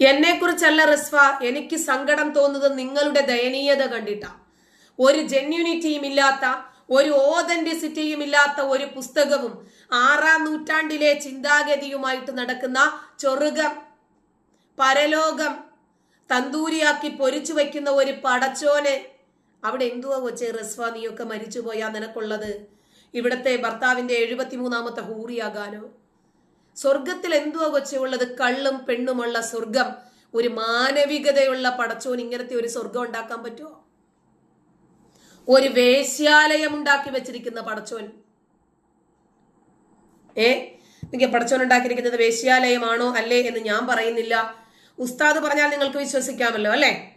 എന്നെ കുറിച്ചല്ല റിസ്വ എനിക്ക് സങ്കടം തോന്നുന്നത് നിങ്ങളുടെ ദയനീയത കണ്ടിട്ടാണ് ഒരു ജെന്യൂനിറ്റിയും ഇല്ലാത്ത ഒരു ഓതന്റിസിറ്റിയും ഇല്ലാത്ത ഒരു പുസ്തകവും ആറാം നൂറ്റാണ്ടിലെ ചിന്താഗതിയുമായിട്ട് നടക്കുന്ന ചൊറുകം പരലോകം തന്തൂരിയാക്കി പൊരിച്ചു വയ്ക്കുന്ന ഒരു പടച്ചോന്. അവിടെ എന്തുവാ കൊച്ചെ റസ്വ നീയൊക്കെ മരിച്ചുപോയാ നിനക്കുള്ളത്? ഇവിടത്തെ ഭർത്താവിന്റെ എഴുപത്തിമൂന്നാമത്തെ ഹൂറിയാകാനോ സ്വർഗത്തിൽ എന്തുവാ കൊച്ചുള്ളത് കള്ളും പെണ്ണുമുള്ള സ്വർഗം ഒരു മാനവികതയുള്ള പടച്ചോൻ ഇങ്ങനത്തെ ഒരു സ്വർഗം ഉണ്ടാക്കാൻ പറ്റുമോ ഒരു വേശ്യാലയം ഉണ്ടാക്കി വെച്ചിരിക്കുന്ന പടച്ചോൻ. ഏ? നിങ്ങൾ പടച്ചോൻ ഉണ്ടാക്കിയിരിക്കുന്നത് വേശ്യാലയമാണോ അല്ലേ എന്ന് ഞാൻ പറയുന്നില്ല. ഉസ്താദ് പറഞ്ഞാൽ നിങ്ങൾക്ക് വിശ്വസിക്കാമല്ലോ അല്ലേ?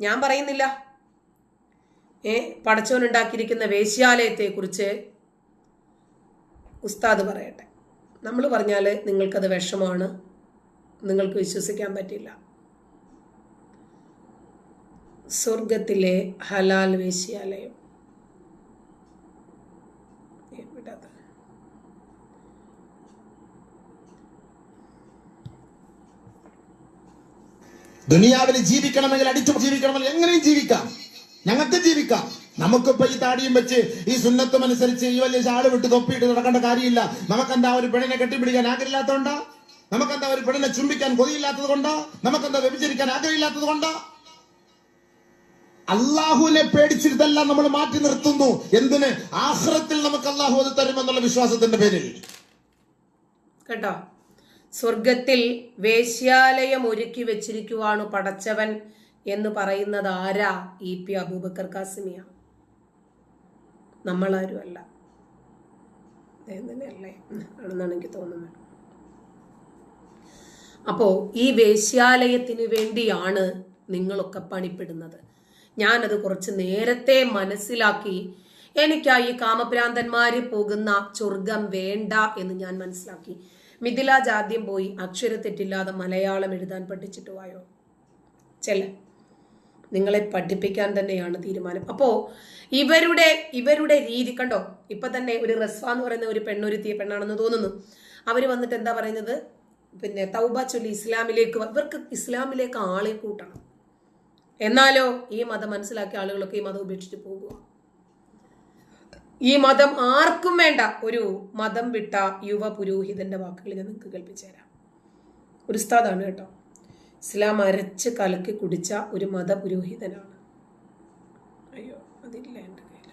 ഞാൻ പറയുന്നില്ല. ഏ? പടച്ചോൻ ഉണ്ടാക്കിയിരിക്കുന്ന വേശ്യാലയത്തെ കുറിച്ച് ഉസ്താദ് പറയട്ടെ. നമ്മൾ പറഞ്ഞാൽ നിങ്ങൾക്കത് വിഷമാണ്. നിങ്ങൾക്ക് വിശ്വസിക്കാൻ പറ്റില്ല. സ്വർഗത്തിലെ ഹലാൽ വേശ്യാലയം ദുനിയാവിൽ ജീവിക്കണമെങ്കിൽ അടിച്ചു ജീവിക്കണമെങ്കിൽ എങ്ങനെയും ജീവിക്കാം. ഞങ്ങൾക്ക് ജീവിക്കാം. നമുക്കിപ്പോ ഈ താടിയും വെച്ച് ഈ സുന്നത്തും അനുസരിച്ച് ഈ വലിയ ചാട് വിട്ട് തൊപ്പിയിട്ട് നടക്കേണ്ട കാര്യമില്ല. നമുക്കെന്താ ഒരു പെണ്ണിനെ കെട്ടിപ്പിടിക്കാൻ ആഗ്രഹമില്ലാത്തതുകൊണ്ടോ? നമുക്കെന്താ ഒരു പെണ്ണിനെ ചുംബിക്കാൻ കൊതിയില്ലാത്തത് കൊണ്ടോ നമുക്കെന്താ വ്യഭിചരിക്കാൻ ആഗ്രഹമില്ലാത്തത് കൊണ്ടോ അള്ളാഹുവിനെ പേടിച്ചിട്ടെല്ലാം നമ്മൾ മാറ്റി നിർത്തുന്നു. എന്തിന്? ആഹ്റത്തിൽ നമുക്ക് അള്ളാഹു അത് തരുമെന്നുള്ള വിശ്വാസത്തിന്റെ പേരിൽ. കേട്ടോ? സ്വർഗത്തിൽ വേശ്യാലയം ഒരുക്കി വെച്ചിരിക്കുവാണ് പടച്ചവൻ എന്ന് പറയുന്നത് ആരാ? ഇ പി അബൂബക്കർ കാസിമിയ. നമ്മളാരും അല്ല അദ്ദേഹം തന്നെയല്ലേ ആണെന്നാണ് എനിക്ക് തോന്നുന്നത്. അപ്പോൾ ഈ വേശ്യാലയത്തിന് വേണ്ടിയാണ് നിങ്ങളൊക്കെ പണിപ്പെടുന്നത്. ഞാനത് കുറച്ച് നേരത്തെ മനസ്സിലാക്കി എനിക്കാ ഈ കാമഭ്രാന്തന്മാര് പോകുന്ന സ്വർഗം വേണ്ട എന്ന് ഞാൻ മനസ്സിലാക്കി. മിഥിലാജ് ആദ്യം പോയി അക്ഷരത്തെറ്റില്ലാതെ മലയാളം എഴുതാൻ പഠിച്ചിട്ട് വായോ ചെല്ല. നിങ്ങളെ പഠിപ്പിക്കാൻ തന്നെയാണ് തീരുമാനം. അപ്പോ ഇവരുടെ ഇവരുടെ രീതി കണ്ടോ? ഇപ്പൊ തന്നെ ഒരു റസ്വ എന്ന് പറയുന്ന ഒരു പെണ്ണൊരുത്തിയ പെണ്ണാണെന്ന് തോന്നുന്നു. അവർ വന്നിട്ട് എന്താ പറയുന്നത്? പിന്നെ തൗബ ചൊല്ലി ഇസ്ലാമിലേക്ക് ഇവർക്ക് ഇസ്ലാമിലേക്ക് ആളെ കൂട്ടണം. എന്നാലോ ഈ മതം മനസ്സിലാക്കിയ ആളുകളൊക്കെ ഈ മതം ഉപേക്ഷിച്ച് പോകുക ഈ മതം ആർക്കും വേണ്ട. ഒരു മതം വിട്ട യുവ പുരോഹിതന്റെ വാക്കുകൾ ഞാൻ നിങ്ങൾക്ക് കേൾപ്പിച്ചു തരാം ഒരു ഉസ്താദാണ് കേട്ടോ. ഇസ്ലാം അരച്ച് കലക്കി കുടിച്ച ഒരു മതപുരോഹിതനാണ് അയ്യോ അതില്ല എൻ്റെ കയ്യിൽ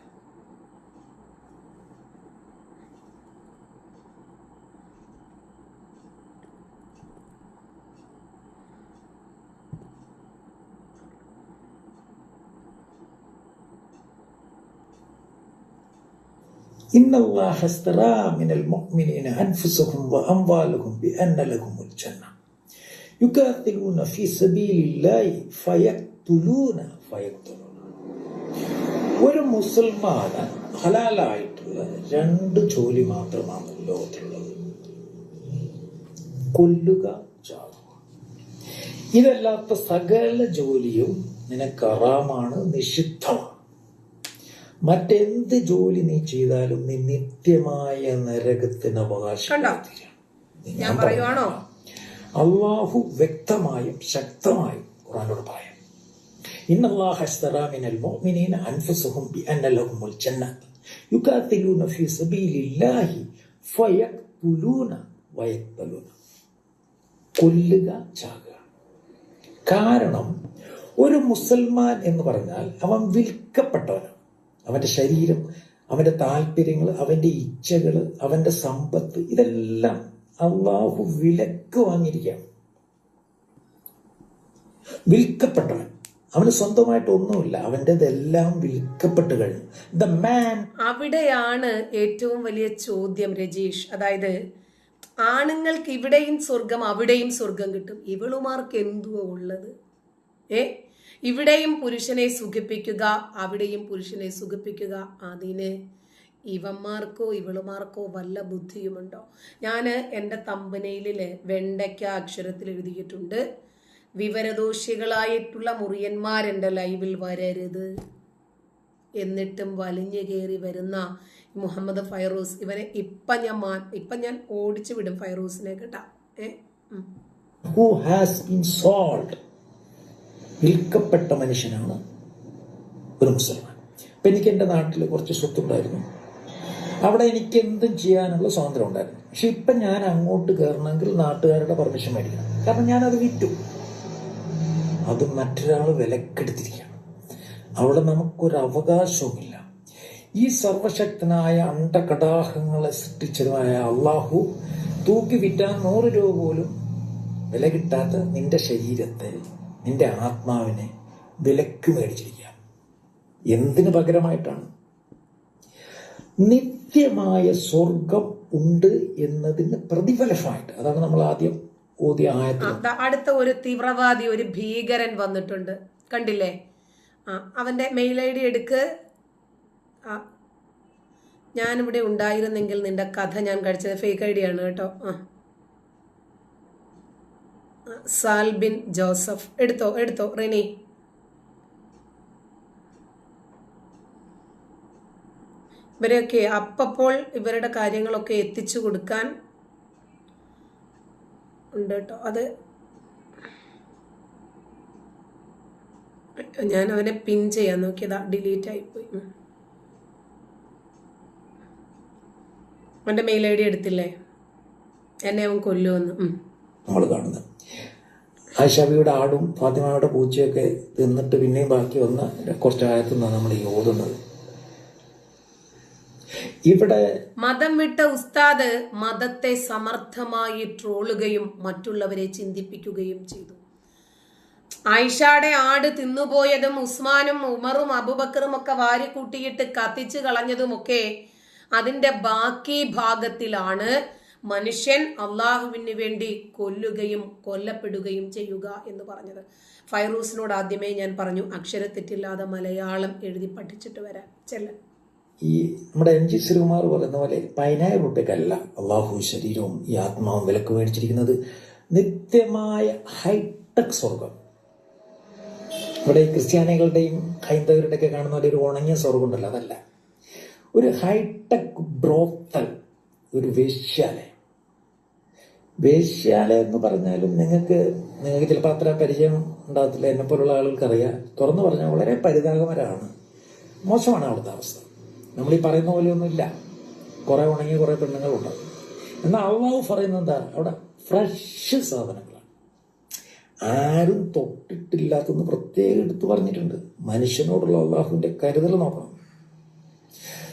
إن الله اشترى من المؤمنين أنفسهم وأموالهم بأن لهم الجنة യുക്കാത്തിലൂന ഫി സബീലില്ലായി ഫയക്തുലൂന ഫയക്തുലൂന ഒരു മുസൽമാന് ഹലാലായിട്ടുള്ള രണ്ട് ജോലി മാത്രമാണ് ലോകത്തുള്ളത് കൊല്ലുക ഇതല്ലാത്ത സകല ജോലിയും നിനക്ക് അറാമാണ് നിഷിദ്ധമാണ്. മറ്റെന്ത് ജോലി നീ ചെയ്താലും നീ നിത്യമായ നരകത്തിന് അവകാശം ഞാൻ പറയുവാണോ? അള്ളാഹു വ്യക്തമായും ശക്തമായും ഖുറാനോട് പറയാം. ഇന്നല്ലാഹ അസ്തറാമിനൽ മുഅ്മിനീന അൻഫുസഹും ബിഅന്ന ലഹുമുൽ ജന്നത്ത്. യുഖാതിലൂന ഫീ സബീലില്ലാഹി ഫയഖ്തുലൂന വയഖ്തലൂന. കൊല്ലുക ചാകുക. കാരണം ഒരു മുസൽമാൻ എന്ന് പറഞ്ഞാൽ അവൻ വിൽക്കപ്പെട്ടവനാണ്. അവന്റെ ശരീരം അവന്റെ താല്പര്യങ്ങൾ അവന്റെ ഇച്ഛകൾ അവന്റെ സമ്പത്ത് ഇതെല്ലാം അള്ളാഹു വിലക്ക് വാങ്ങിയിരിക്കുകയാണ്. വിൽക്കപ്പെട്ടവൻ. അവന് സ്വന്തമായിട്ട് ഒന്നുമില്ല. അവന്റെതെല്ലാം വിൽക്കപ്പെട്ട് കഴിഞ്ഞു. മാൻ അവിടെയാണ് ഏറ്റവും വലിയ ചോദ്യം രജീഷ്. അതായത് ആണുങ്ങൾക്ക് ഇവിടെയും സ്വർഗം അവിടെയും സ്വർഗം കിട്ടും. ഇവളുമാർക്ക് എന്തുവാ ഉള്ളത്? ഏ? ഇവിടെയും പുരുഷനെ സുഖിപ്പിക്കുക അവിടെയും പുരുഷനെ സുഖിപ്പിക്കുക അതിന് ഇവന്മാർക്കോ ഇവളുമാർക്കോ വല്ല ബുദ്ധിയുമുണ്ടോ? ഞാൻ എന്റെ തമ്പനയിലെ വെണ്ടയ്ക്ക അക്ഷരത്തിൽ എഴുതിയിട്ടുണ്ട്. വിവരദോഷികളായിട്ടുള്ള മുറിയന്മാരെന്റെ ലൈവിൽ വരരുത്. എന്നിട്ടും വലിഞ്ഞു കയറി വരുന്ന മുഹമ്മദ് ഫൈറൂസ് ഇവനെ ഇപ്പം ഞാൻ മാ ഇപ്പം ഞാൻ ഓടിച്ചു വിടും ഫൈറൂസിനെ കേട്ടാ. ഏ? ഹാസ് ഇൻസോൾഡ് സോൾഡ് വിൽക്കപ്പെട്ട മനുഷ്യനാണ് ഒരു മുസൽമാൻ. അപ്പം എനിക്ക് എന്റെ നാട്ടിൽ കുറച്ച് സ്വത്തുണ്ടായിരുന്നു. അവിടെ എനിക്ക് എന്തും ചെയ്യാനുള്ള സ്വാതന്ത്ര്യം ഉണ്ടായിരുന്നു. പക്ഷെ ഇപ്പം ഞാൻ അങ്ങോട്ട് കയറണമെങ്കിൽ നാട്ടുകാരുടെ പെർമിഷൻ മേടിക്കണം. കാരണം അത് വിറ്റു. അത് മറ്റൊരാൾ വിലക്കെടുത്തിരിക്കുകയാണ്. അവിടെ നമുക്കൊരു അവകാശവുമില്ല. ഈ സർവശക്തനായ അണ്ടകടാഹങ്ങളെ സൃഷ്ടിച്ചതുമായ അള്ളാഹു തൂക്കി വിറ്റാൻ നൂറ് രൂപ പോലും വില കിട്ടാത്ത നിന്റെ ശരീരത്തെ നിന്റെ ആത്മാവിനെ വിലക്ക് മേടിച്ചിരിക്കുക എന്തിനു പകരമായിട്ടാണ്? നിത്യമായ സ്വർഗം ഉണ്ട് എന്നതിന് പ്രതിഫലമായിട്ട് അതാണ് നമ്മൾ ആദ്യം ഓതിയ ആയത്തിൽ അടുത്ത ഒരു തീവ്രവാദി ഒരു ഭീകരൻ വന്നിട്ടുണ്ട്. കണ്ടില്ലേ? ആ അവന്റെ മെയിൽ ഐ ഡി എടുക്ക്. ഞാനിവിടെ ഉണ്ടായിരുന്നെങ്കിൽ നിന്റെ കഥ ഞാൻ കഴിച്ചത് ഫേക്ക് ഐ ഡി ആണ് കേട്ടോ. ആ, സാൽബിൻ ജോസഫ്. എടുത്തോ എടുത്തോ റിനി. ഇവരെയൊക്കെ അപ്പപ്പോൾ ഇവരുടെ കാര്യങ്ങളൊക്കെ എത്തിച്ചു കൊടുക്കാൻ ഉണ്ട് കേട്ടോ. അത് ഞാൻ അവനെ പിൻ ചെയ്യാൻ നോക്കിയതാ ഡിലീറ്റ് ആയിപ്പോയി. അവന്റെ മെയിൽ ഐ ഡി എടുത്തില്ലേ? എന്നെ അവൻ കൊല്ലുമെന്ന് ഉം. നമ്മൾ കാണുന്നത്. ആശാബിയുടെ ആടും ഫാത്തിമയുടെ പൂച്ചയൊക്കെ തിന്നിട്ട് പിന്നെയും ബാക്കി വന്ന കുറച്ച് ആയത്തു നിന്നാണ് നമ്മൾ ഈ ഓതുന്നത്. ഇവിടെ മതം വിട്ട ഉസ്താദ് മതത്തെ സമർത്ഥമായി ട്രോളുകയും മറ്റുള്ളവരെ ചിന്തിപ്പിക്കുകയും ചെയ്തു. ആയിഷയുടെ ആട് തിന്നുപോയതും ഉസ്മാനും ഉമറും അബുബക്കറും ഒക്കെ വാരിക്കൂട്ടിയിട്ട് കത്തിച്ചു കളഞ്ഞതുമൊക്കെ അതിന്റെ ബാക്കി ഭാഗത്തിലാണ് മനുഷ്യൻ അള്ളാഹുവിന് വേണ്ടി കൊല്ലുകയും കൊല്ലപ്പെടുകയും ചെയ്യുക എന്ന് പറഞ്ഞത്. ഫൈറൂസിനോട് ആദ്യമേ ഞാൻ പറഞ്ഞു അക്ഷരത്തെറ്റില്ലാതെ മലയാളം എഴുതി പഠിച്ചിട്ട് വരാം. ചെല്ല. ഈ നമ്മുടെ എം ജി ശ്രീകുമാർ പറയുന്ന പോലെ പതിനായിരം റുപ്യക്കല്ല അള്ളാഹു ശരീരവും ഈ ആത്മാവും വിലക്ക് മേടിച്ചിരിക്കുന്നത് നിത്യമായ ഹൈടെക് സ്വർഗം ഇവിടെ ക്രിസ്ത്യാനികളുടെയും ഹൈന്ദവരുടെയൊക്കെ കാണുന്ന പോലെ ഒരു ഉണങ്ങിയ സ്വർഗം ഉണ്ടല്ലോ അതല്ല. ഒരു ഹൈടെക് ബ്രോത്തൽ ഒരു വേശ്യാലയം. വേശ്യാലയം എന്ന് പറഞ്ഞാലും നിങ്ങൾക്ക് നിങ്ങൾക്ക് ചിലപ്പോൾ അത്ര പരിചയം ഉണ്ടാകത്തില്ല. എന്നെ പോലുള്ള ആളുകൾക്ക് അറിയാം തുറന്നു പറഞ്ഞാൽ വളരെ പരിതാപകരമാണ് മോശമാണ് അവിടുത്തെ അവസ്ഥ. നമ്മൾ ഈ പറയുന്ന പോലെയൊന്നുമില്ല. കുറെ ഉണങ്ങി കുറെ പെണ്ണുങ്ങളുണ്ട്. എന്നാൽ അള്ളാഹു പറയുന്നത് എന്താ? അവിടെ ഫ്രഷ് സാധനങ്ങളാണ്. ആരും തൊട്ടിട്ടില്ലാത്തെന്ന് പ്രത്യേകം എടുത്തു പറഞ്ഞിട്ടുണ്ട്. മനുഷ്യനോടുള്ള അള്ളാഹുവിന്റെ കരുതൽ നോക്കണം.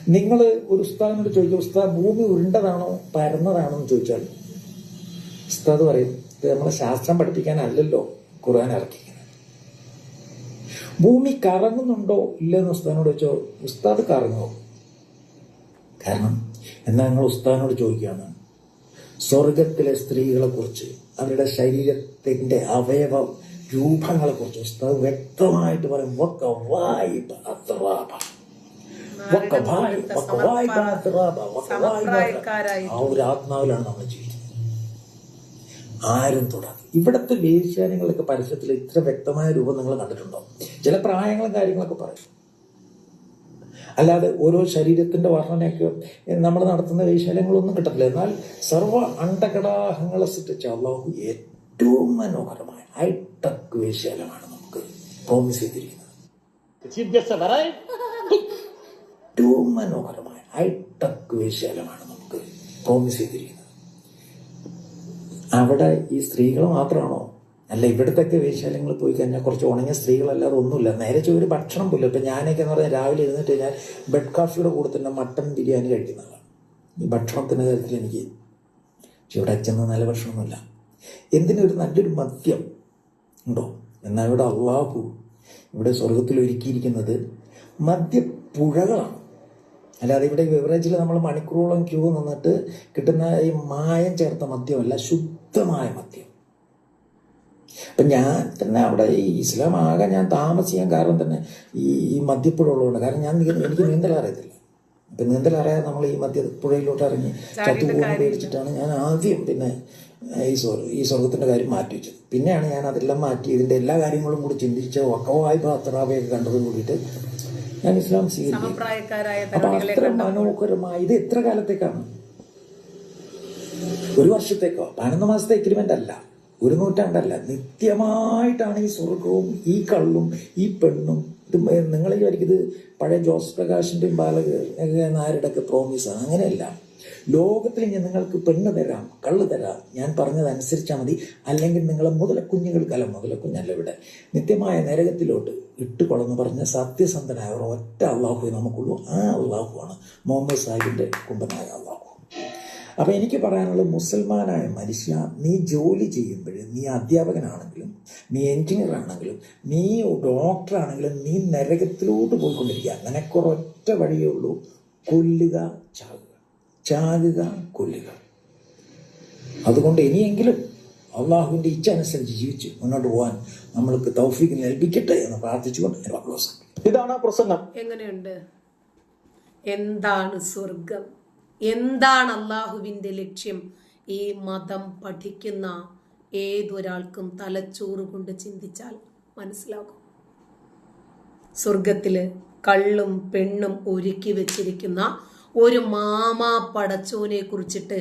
നിങ്ങൾ ഒരു ഉസ്താദിനോട് ചോദിക്കുക ഉസ്താദ് ഭൂമി ഉരുണ്ടതാണോ പരന്നതാണോ എന്ന് ചോദിച്ചാൽ ഉസ്താദ് പറയും ഇത് നമ്മളെ ശാസ്ത്രം പഠിപ്പിക്കാനല്ലല്ലോ ഖുർആൻ ഇറക്കിക്കുന്നത് ഭൂമി കറങ്ങുന്നുണ്ടോ ഇല്ലെന്ന് ഉസ്താദിനോട് ചോദിച്ചോ ഉസ്താദ് കറങ്ങുമോ കാരണം എന്നാൽ ഞങ്ങൾ ഉസ്താദിനോട് ചോദിക്കുകയാണ്. സ്വർഗത്തിലെ സ്ത്രീകളെ കുറിച്ച് അവരുടെ ശരീരത്തിന്റെ അവയവ രൂപങ്ങളെ കുറിച്ച് ഉസ്താദ് വ്യക്തമായിട്ട് പറയും "വക്ക വായിബ അത്റാബ. വക്ക വായി- വക്ക വായിബ അത്റാബ. വക്ക വായിബ സമപ്രായക്കാരായി ആ ഒരു ആത്മാവിലാണ് നമ്മൾ ജീവിക്കുന്നത് ആരും തുടങ്ങി ഇവിടുത്തെ വേശ്യാനങ്ങളൊക്കെ പരസ്യത്തിൽ ഇത്ര വ്യക്തമായ രൂപം നിങ്ങൾ കണ്ടിട്ടുണ്ടോ? ചില പ്രായങ്ങളും കാര്യങ്ങളൊക്കെ പറയും. അല്ലാതെ ഓരോ ശരീരത്തിന്റെ വർണനയൊക്കെ നമ്മൾ നടത്തുന്ന വേശ്യാലയങ്ങളൊന്നും കിട്ടത്തില്ല എന്നാൽ സർവ അണ്ടകടാഹങ്ങളെ സൃഷ്ടിച്ച അള്ളാഹു ഏറ്റവും മനോഹരമായ ഹൈടെക് വൈശാലമാണ് നമുക്ക് പ്രോമിസ് ചെയ്തിരിക്കുന്നത്. ഏറ്റവും മനോഹരമായ ഹൈടെക് വൈശാലമാണ് നമുക്ക് പ്രോമിസ് ചെയ്തിരിക്കുന്നത് അവിടെ ഈ സ്ത്രീകൾ മാത്രമാണോ അല്ല ഇവിടത്തൊക്കെ വേശ്യാലയങ്ങൾ പോയി കഴിഞ്ഞാൽ കുറച്ച് ഉണങ്ങിയ സ്ത്രീകളല്ലാതെ ഒന്നുമില്ല. നേരെ ഒരു ഭക്ഷണം പോലും ഇപ്പം ഞാനൊക്കെ എന്ന് പറഞ്ഞാൽ രാവിലെ എഴുന്നിട്ട് ഞാൻ ബെഡ് കാഫിയുടെ കൂടെ തന്നെ മട്ടൺ ബിരിയാണി കഴിക്കുന്നതാണ് ഈ ഭക്ഷണത്തിന്റെ കാര്യത്തിൽ എനിക്ക് പക്ഷെ ഇവിടെ ചെന്ന് നല്ല ഭക്ഷണമൊന്നുമില്ല. എന്തിനൊരു നല്ലൊരു മദ്യം ഉണ്ടോ? എന്നാൽ ഇവിടെ അള്ളാഹു ഇവിടെ സ്വർഗത്തിൽ ഒരുക്കിയിരിക്കുന്നത് മദ്യപ്പുഴകളാണ്. അല്ലാതെ ഇവിടെ ബിവറേജിൽ നമ്മൾ മണിക്കൂറോളം ക്യൂ നിന്നിട്ട് കിട്ടുന്ന ഈ മായം ചേർത്ത മദ്യമല്ല ശുദ്ധമായ മദ്യം. അപ്പം ഞാൻ തന്നെ അവിടെ ഈ ഇസ്ലാം ആകെ ഞാൻ താമസിക്കാൻ കാരണം തന്നെ ഈ ഈ മദ്യപ്പുഴ ഉള്ളതുകൊണ്ട് കാരണം ഞാൻ എനിക്ക് നീന്തൽ അറിയത്തില്ല അപ്പം നീന്തൽ അറിയാതെ നമ്മൾ ഈ മദ്യപ്പുഴയിലോട്ട് ഇറങ്ങി ചത്തുപോകുന്ന പേടിച്ചിട്ടാണ് ഞാൻ ആദ്യം പിന്നെ ഈ സ്വർഗ ഈ സ്വർഗത്തിന്റെ കാര്യം മാറ്റി വെച്ചത്. പിന്നെയാണ് ഞാൻ അതെല്ലാം മാറ്റി ഇതിന്റെ എല്ലാ കാര്യങ്ങളും കൂടി ചിന്തിച്ച് ഒക്കവായി പാത്രാവയൊക്കെ കണ്ടത് കൂടിയിട്ട് ഞാൻ ഇസ്ലാം സ്വീകരിക്കും അപ്പം അത്ര മനോഹരമായി ഇത് എത്ര കാലത്തേക്കാണ്? ഒരു വർഷത്തേക്കോ? പതിനൊന്ന് മാസത്തെ എഗ്രിമെന്റ് അല്ല. ഒരു നൂറ്റാണ്ടല്ല നിത്യമായിട്ടാണ് ഈ സ്വർഗവും ഈ കള്ളും ഈ പെണ്ണും. ഇത് നിങ്ങൾ വിചാരിക്കുന്നത് പഴയ ജോസ് പ്രകാശിന്റെയും ബാലക നായരുടെ ഒക്കെ പ്രോമിസാണ് അങ്ങനെയല്ല. ലോകത്തിൽ ഞാൻ നിങ്ങൾക്ക് പെണ്ണ് തരാം കള്ള് തരാം. ഞാൻ പറഞ്ഞതനുസരിച്ചാൽ മതി. അല്ലെങ്കിൽ നിങ്ങളെ മുതലക്കുഞ്ഞുങ്ങൾക്കല്ല മുതലക്കുഞ്ഞല്ല ഇവിടെ. നിത്യമായ നരകത്തിലോട്ട് ഇട്ടുകൊള്ളെന്ന് പറഞ്ഞ സത്യസന്ധനായ ഒറ്റ അള്ളാഹു നമുക്കുള്ളൂ. ആ അള്ളാഹുവാണ് മുഹമ്മദ് സാഹിബിന്റെ കുമ്പനായ അള്ളാഹു. അപ്പൊ എനിക്ക് പറയാനുള്ളത് മുസൽമാനായ മനുഷ്യ നീ ജോലി ചെയ്യുമ്പോൾ നീ അധ്യാപകനാണെങ്കിലും നീ എൻജിനീയർ ആണെങ്കിലും നീ ഡോക്ടറാണെങ്കിലും നീ നരകത്തിലോട്ട് പോയിക്കൊണ്ടിരിക്കുക. നിനക്കൊരൊറ്റ വഴിയേ ഉള്ളൂ കൊല്ലുക ചാകുക ചാകുക കൊല്ലുക. അതുകൊണ്ട് ഇനിയെങ്കിലും അള്ളാഹുവിന്റെ ഇച്ഛ അനുസരിച്ച് ജീവിച്ച് മുന്നോട്ട് പോകാൻ നമ്മൾക്ക് തൗഫീഖ് നൽകിക്കട്ടെ എന്ന് പ്രാർത്ഥിച്ചുകൊണ്ട്. ഇതാണ് പ്രസംഗം. എങ്ങനെയുണ്ട്? എന്താണ് സ്വർഗം എന്താണ് അള്ളാഹുവിന്റെ ലക്ഷ്യം? ഈ മതം പഠിക്കുന്ന ഏതൊരാൾക്കും തലച്ചോറ് കൊണ്ട് ചിന്തിച്ചാൽ മനസ്സിലാകും. സ്വർഗത്തിൽ കള്ളും പെണ്ണും ഒരുക്കി വെച്ചിരിക്കുന്ന ഒരു മാമാ പടച്ചോനെ കുറിച്ചിട്ട്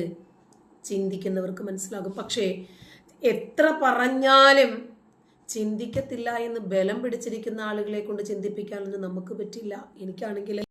ചിന്തിക്കുന്നവർക്ക് മനസ്സിലാകും. പക്ഷേ എത്ര പറഞ്ഞാലും ചിന്തിക്കത്തില്ല എന്ന് ബലം പിടിച്ചിരിക്കുന്ന ആളുകളെ കൊണ്ട് ചിന്തിപ്പിക്കാനൊന്നും നമുക്ക് പറ്റില്ല. എനിക്കാണെങ്കിൽ